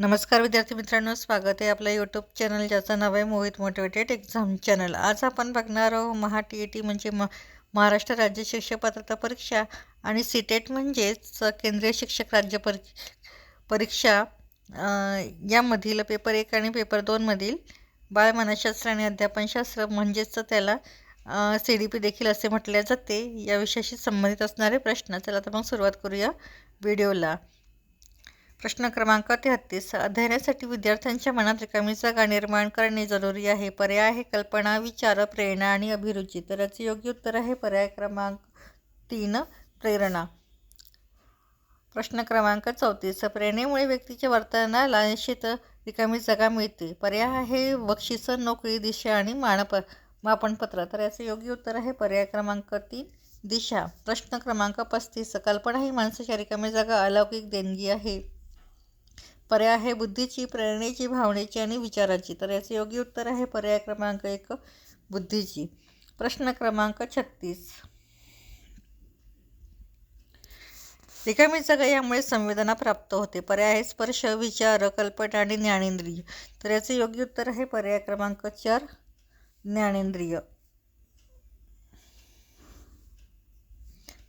नमस्कार विद्यार्थी मित्रांनो स्वागत आहे आपल्या यूट्यूब चॅनल ज्याचं नाव आहे मोहित मोटिवेटेड एक्झाम चॅनल आज आपण बघणार आहोत महा टी ई टी म्हणजे म महाराष्ट्र राज्य शिक्षक पात्रता परीक्षा आणि सीटेट म्हणजेच केंद्रीय शिक्षक राज्य परी परीक्षा. यामधील पेपर एक आणि पेपर दोनमधील बालमानसशास्त्र आणि अध्यापनशास्त्र म्हणजेच त्याला सी डी पी देखील असे म्हटले जाते. या विषयाशी संबंधित असणारे प्रश्न चला तर मग सुरुवात करूया व्हिडिओला प्रश्न क्रमांक तेहत्तीस अध्ययनासाठी विद्यार्थ्यांच्या मनात रिकामी जागा निर्माण करणे जरुरी आहे. पर्याय आहे कल्पना विचार प्रेरणा आणि अभिरुची. तर याचे योग्य उत्तर आहे. पर्याय क्रमांक तीन प्रेरणा. प्रश्न क्रमांक चौतीस. प्रेरणेमुळे व्यक्तीच्या वर्तनाला निश्चित रिकामी जागा मिळते. पर्याय आहे बक्षीस नोकरी दिशा आणि मानप मापनपत्र. तर याचे योग्य उत्तर आहे. पर्याय क्रमांक तीन दिशा. प्रश्न क्रमांक पस्तीस. कल्पना ही माणसाच्या रिकामी जागा अलौकिक देणगी आहे. पर्याय आहे बुद्धीची प्रेरणेची भावनेची आणि विचाराची. तर याचे योग्य उत्तर आहे पर्याय क्रमांक एक बुद्धीची. प्रश्न क्रमांक छत्तीस. रिकामी जागा यामुळे संवेदना प्राप्त होते. पर्याय आहे स्पर्श विचार कल्पना आणि ज्ञानेंद्रिय. तर याचे योग्य उत्तर आहे पर्याय क्रमांक चार ज्ञानेंद्रिय.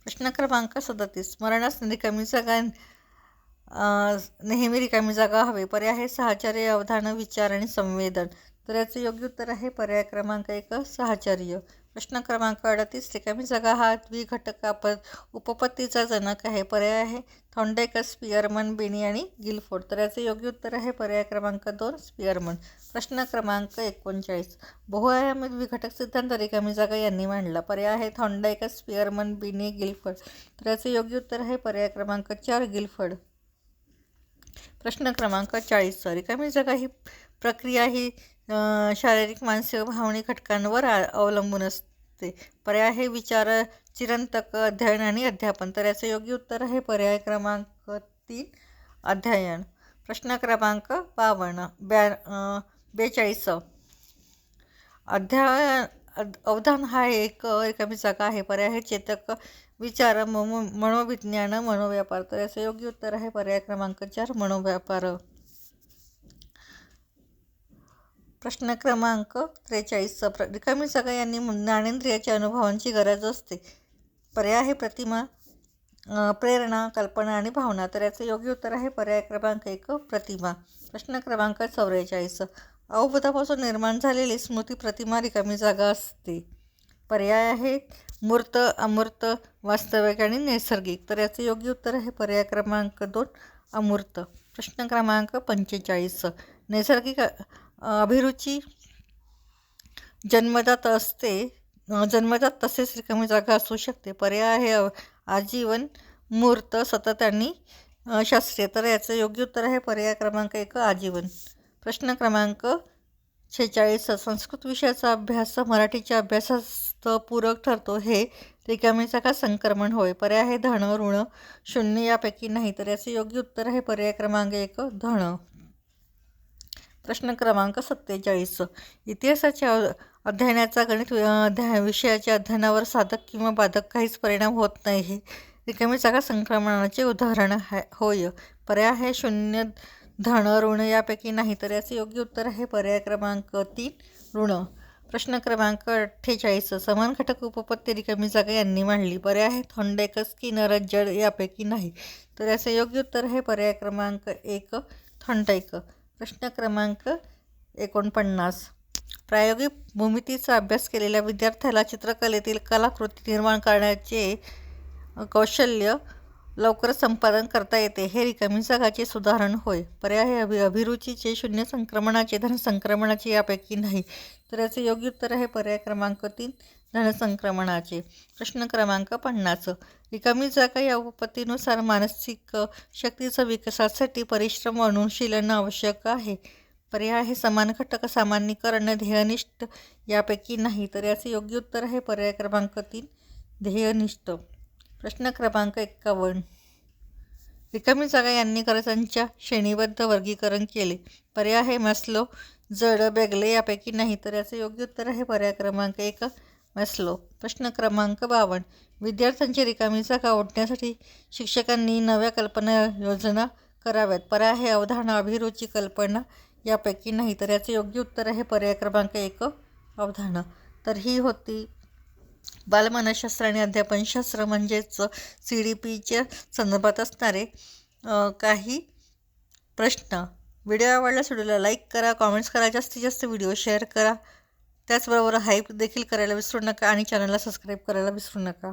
प्रश्न क्रमांक सदतीस. स्मरणास रिकामी जागा नेहमी रिकामी जागा हवे. पर्याय आहे साहचर्य अवधान विचार आणि संवेदन. तर याचं योग्य उत्तर आहे पर्याय क्रमांक एक साहचर्य. प्रश्न क्रमांक अडतीस रिकामी जागा हा द्विघटक आप उपपत्तीचा जनक आहे. पर्याय आहे थॉन्डेकर स्पियरमन बेनी आणि गिलफोर्ड. तर याचे योग्य उत्तर आहे पर्याय क्रमांक दोन स्पियरमन. प्रश्न क्रमांक एकोणचाळीस बहुआयामी द्विघटक सिद्धांत रिकामी जागा यांनी मांडला. पर्याय आहे थॉन्डायकर स्पियरमन बिनी गिलफर्ड. तर याचे योग्य उत्तर आहे पर्याय क्रमांक चार गिलफर्ड. प्रश्न क्रमांक चाळीस. रिकामी जगा ही प्रक्रिया ही शारीरिक मानसिक भावनिक घटकांवर अवलंबून असते. पर्याय हे विचार चिरंतक अध्ययन आणि अध्यापन. तर याचं योग्य उत्तर आहे पर्याय क्रमांक तीन अध्ययन. प्रश्न क्रमांक बावन्न. ब्या बेचाळीस. अध्याय अवधान हा एक रिकामी जागा आहे. पर्याय हे चेतक विचार मनो मनोविज्ञान मनोव्यापार. तर याचं योग्य उत्तर आहे पर्याय क्रमांक चार मनोव्यापार. प्रश्न क्रमांक त्रेचाळीस. प्र रिकामी जागा यांनी ज्ञानेंद्रियाच्या अनुभवांची गरज असते. पर्याय आहे प्रतिमा प्रेरणा कल्पना आणि भावना. तर याचं योग्य उत्तर आहे पर्याय क्रमांक एक प्रतिमा. प्रश्न क्रमांक चौवेचाळीस. अवबोधापासून निर्माण झालेली स्मृती प्रतिमा रिकामी जागा असते. पर्याय आहे. मूर्त अमूर्त वास्तविक आणि नैसर्गिक. तर याचं योग्य उत्तर आहे पर्याय क्रमांक दोन अमूर्त. प्रश्न क्रमांक पंचेचाळीस. नैसर्गिक अभिरुची जन्मजात असते. जन्मजात तसेच रिकामी जागा असू शकते. पर्याय आहे आजीवन मूर्त सतत आणि शास्त्रीय. तर याचं योग्य उत्तर आहे पर्याय क्रमांक एक आजीवन. प्रश्न क्रमांक शेहेचाळीस संस्कृत विषयाचा अभ्यास मराठीच्या अभ्यासास्त पूरक ठरतो. हे रिकामीचा का संक्रमण होय? पर्याय आहे धन ऋण शून्य यापैकी नाही तर याचे योग्य उत्तर आहे पर्याय क्रमांक एक धन. प्रश्न क्रमांक सत्तेचाळीस. इतिहासाच्या अध्ययनाचा गणित अध्याय विषयाच्या अध्ययनावर साधक किंवा बाधक काहीच परिणाम होत नाही. हे रिकामी जागा संक्रमणाचे उदाहरण आहे होय? पर्याय आहे शून्य धन ऋण यापैकी नाही तर याचे योग्य उत्तर आहे पर्याय क्रमांक तीन ऋण. प्रश्न क्रमांक अठ्ठेचाळीस समान घटक उपपत्ती रिकामी जागा यांनी मांडली. पर्याय आहे थॉन्डेक स्किनर जड यापैकी नाही. तर याचे योग्य उत्तर आहे पर्याय क्रमांक एक थॉन्डाईक प्रश्न क्रमांक एकोणपन्नास. प्रायोगिक भूमितीचा अभ्यास केलेल्या विद्यार्थ्याला चित्रकलेतील कलाकृती निर्माण करण्याचे कौशल्य लवकर संपादन करता येते. हे रिकामी जागाचे सुधारण होय. पर्याय अभि अभिरुचीचे शून्य संक्रमणाचे धनसंक्रमणाचे यापैकी नाही. तर याचे योग्य उत्तर आहे पर्याय क्रमांक तीन धनसंक्रमणाचे प्रश्न क्रमांक पन्नास. रिकामी जागा या उपपत्तीनुसार मानसिक शक्तीचा विकासासाठी परिश्रम अनुशीलन आवश्यक आहे. पर्याय हे समान घटक सामान्यीकरण ध्येयनिष्ठ यापैकी नाही. तर याचे योग्य उत्तर आहे पर्याय क्रमांक तीन ध्येयनिष्ठ. प्रश्न क्रमांक एक्कावन्न. रिकामी जागा यांनी गरजांच्या श्रेणीबद्ध वर्गीकरण केले. पर्याय हे मॅस्लो जड बेगले यापैकी नाही तर याचे योग्य उत्तर आहे पर्याय क्रमांक एक मॅस्लो. प्रश्न क्रमांक बावन्न. विद्यार्थ्यांची रिकामी जागा ओढण्यासाठी शिक्षकांनी नव्या कल्पना योजना कराव्यात. पर्याय हे अवधारणा अभिरुची कल्पना यापैकी नाही तर याचे योग्य उत्तर आहे पर्याय क्रमांक एक अवधारणा. तर ही होती बालमानसशास्त्र आणि अध्यापनशास्त्र म्हणजेच सी डी पीच्या संदर्भात असणारे काही प्रश्न. व्हिडिओ आवडल्यास व्हिडिओला लाईक करा कॉमेंट्स करा जास्तीत जास्त व्हिडिओ शेअर करा. त्याचबरोबर हाईप देखील करायला विसरू नका आणि चॅनलला सबस्क्राईब करायला विसरू नका.